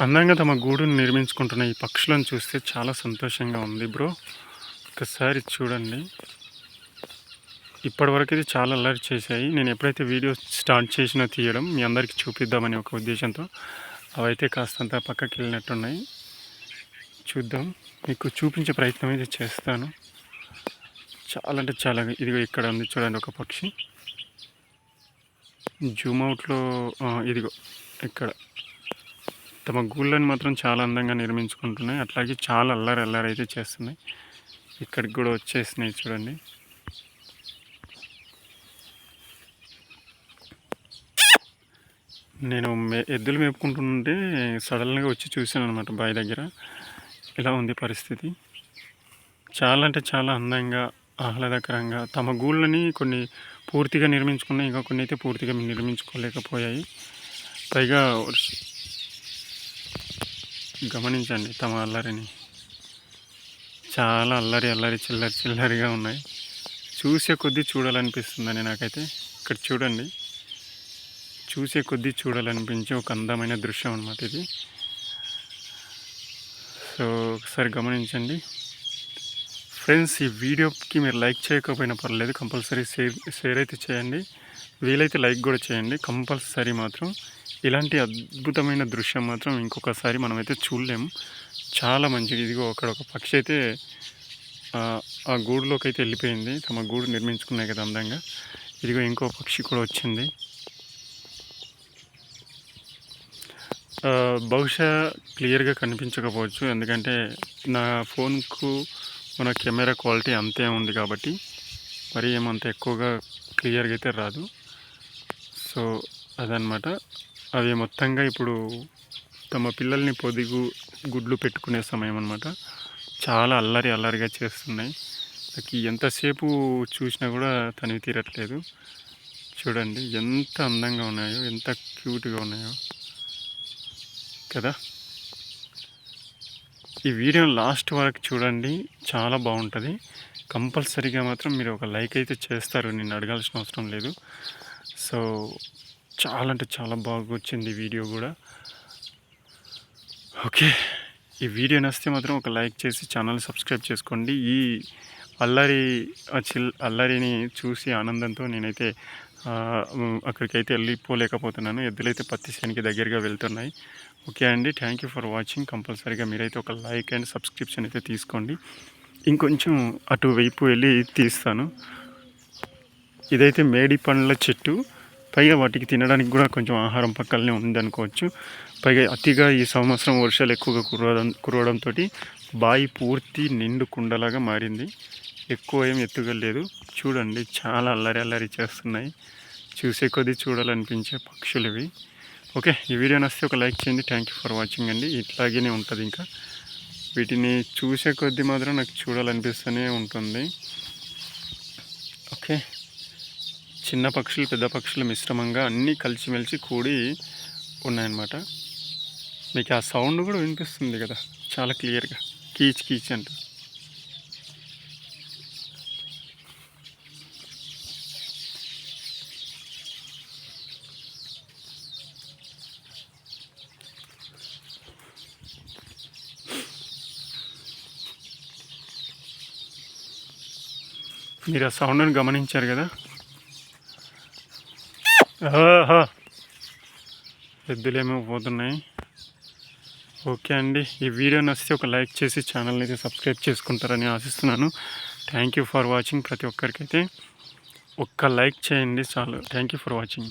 అందంగా తమ గూడును నిర్మించుకుంటున్న ఈ పక్షులను చూస్తే చాలా సంతోషంగా ఉంది బ్రో. ఒకసారి చూడండి. ఇప్పటివరకు ఇది చాలా అల్లరి చేశాయి. నేను ఎప్పుడైతే వీడియో స్టార్ట్ చేసినా తీయడం మీ అందరికీ చూపిద్దామని ఒక ఉద్దేశంతో. అవైతే కాస్తంత పక్కకి వెళ్ళినట్టున్నాయి. చూద్దాం. మీకు చూపించే ప్రయత్నం అయితే చేస్తాను. చాలా అంటే చాలా ఇదిగో ఇక్కడ ఉంది చూడండి ఒక పక్షి. జూమ్ అవుట్లో ఇదిగో ఇక్కడ. తమ గూళ్ళని మాత్రం చాలా అందంగా నిర్మించుకుంటున్నాయి. అట్లాగే చాలా అల్లరి అల్లరి అయితే చేస్తున్నాయి. ఇక్కడికి కూడా వచ్చేసినాయి చూడండి. నేను మే ఎద్దులు మేపుకుంటుంటే సడన్గా వచ్చి చూశాను అనమాట బావి దగ్గర. ఇలా ఉంది పరిస్థితి. చాలా అంటే చాలా అందంగా ఆహ్లాదకరంగా తమ గూళ్ళని కొన్ని పూర్తిగా నిర్మించుకున్నాయి. ఇంకా కొన్ని అయితే పూర్తిగా నిర్మించుకోలేకపోయాయి. పైగా గమనించండి తమ అల్లరిని. చాలా అల్లరి అల్లరి చిల్లరి చిల్లరిగా ఉన్నాయి. చూసే కొద్దీ చూడాలనిపిస్తుందని నాకైతే. ఇక్కడ చూడండి. చూసే కొద్దీ చూడాలనిపించే ఒక అందమైన దృశ్యం అనమాట ఇది. సో ఒకసారి గమనించండి. ఫ్రెండ్స్ ఈ వీడియోకి మీరు లైక్ చేయకపోయినా పర్లేదు కంపల్సరీ షేర్ షేర్ అయితే చేయండి. వీలైతే లైక్ కూడా చేయండి. కంపల్సరీ మాత్రం ఇలాంటి అద్భుతమైన దృశ్యం మాత్రం ఇంకొకసారి మనమైతే చూడలేము చాలా మంచిది. ఇదిగో అక్కడ ఒక పక్షి అయితే ఆ, గూడులోకి అయితే వెళ్ళిపోయింది. తమ గూడు నిర్మించుకున్నాయి కదా అందంగా. ఇదిగో ఇంకో పక్షి కూడా వచ్చింది. బహుశా క్లియర్గా కనిపించకపోవచ్చు. ఎందుకంటే నా ఫోన్కు మన కెమెరా క్వాలిటీ అంతే ఉంది కాబట్టి మరి ఏమంత ఎక్కువగా క్లియర్గా అయితే రాదు. సో అదనమాట అవి మొత్తంగా ఇప్పుడు తమ పిల్లల్ని పొదిగు గుడ్లు పెట్టుకునే సమయం అనమాట చాలా అల్లరి అల్లరిగా చేస్తున్నాయి. నాకు ఎంతసేపు చూసినా కూడా తనివి తీరట్లేదు. చూడండి ఎంత అందంగా ఉన్నాయో ఎంత క్యూట్గా ఉన్నాయో. కదా? ఈ వీడియో లాస్ట్ వరకు చూడండి చాలా బాగుంటుంది. కంపల్సరీగా మాత్రం మీరు ఒక లైక్ అయితే చేస్తారు నేను అడగాల్సిన అవసరం లేదు. సో చాలా అంటే చాలా బాగా వచ్చింది వీడియో కూడా. ఓకే. ఈ వీడియో నచ్చితే మాత్రం ఒక లైక్ చేసి ఛానల్ సబ్స్క్రైబ్ చేసుకోండి. ఈ అల్లరి ఆ చిల్ అల్లరిని చూసి ఆనందంతో నేనైతే అక్కడికైతే వెళ్ళిపోలేకపోతున్నాను. ఎద్దులైతే పత్తి చేనికి దగ్గరగా వెళ్తున్నాయి. ఓకే అండి. Thank you for watching. కంపల్సరీగా మీరైతే ఒక లైక్ అండ్ సబ్స్క్రిప్షన్ అయితే తీసుకోండి. ఇంకొంచెం అటువైపు వెళ్ళి తీస్తాను. ఇదైతే మేడి పండ్ల చెట్టు. పైగా వాటికి తినడానికి కూడా కొంచెం ఆహారం పక్కనే ఉందనుకోవచ్చు. పైగా అతిగా ఈ సంవత్సరం వర్షాలు ఎక్కువగా కురవడం కురవడంతో బావి పూర్తి నిండు కుండలాగా మారింది. ఎక్కువ ఏం ఎత్తుగా లేదు. చూడండి చాలా అల్లరి అల్లరి చేస్తున్నాయి. చూసే కొద్దీ చూడాలనిపించే పక్షులు ఇవి ఓకే ఈ వీడియో నచ్చితే ఒక లైక్ చేయండి. థ్యాంక్ యూ ఫర్ వాచింగ్ అండి. ఇట్లాగే ఉంటుంది ఇంకా. వీటిని చూసే కొద్దీ మాత్రం నాకు చూడాలనిపిస్తూనే ఉంటుంది. ఓకే. చిన్న పక్షులు పెద్ద పక్షులు మిశ్రమంగా అన్నీ కలిసిమెలిసి కూడి ఉన్నాయన్నమాట. మీకు ఆ సౌండ్ కూడా వినిపిస్తుంది కదా చాలా క్లియర్గా. కీచ్ కీచ్ అంటూ. మీరు ఆ సౌండ్ని గమనించారు కదా? ఎద్దులేమో పోతున్నాయి. ఓకే అండి. ఈ వీడియో నచ్చితే ఒక లైక్ చేసి ఛానల్ని అయితే సబ్స్క్రైబ్ చేసుకుంటారని ఆశిస్తున్నాను. థ్యాంక్ యూ ఫర్ వాచింగ్ ప్రతి ఒక్కరికైతే. ఒక్క లైక్ చేయండి చాలు. Thank you for watching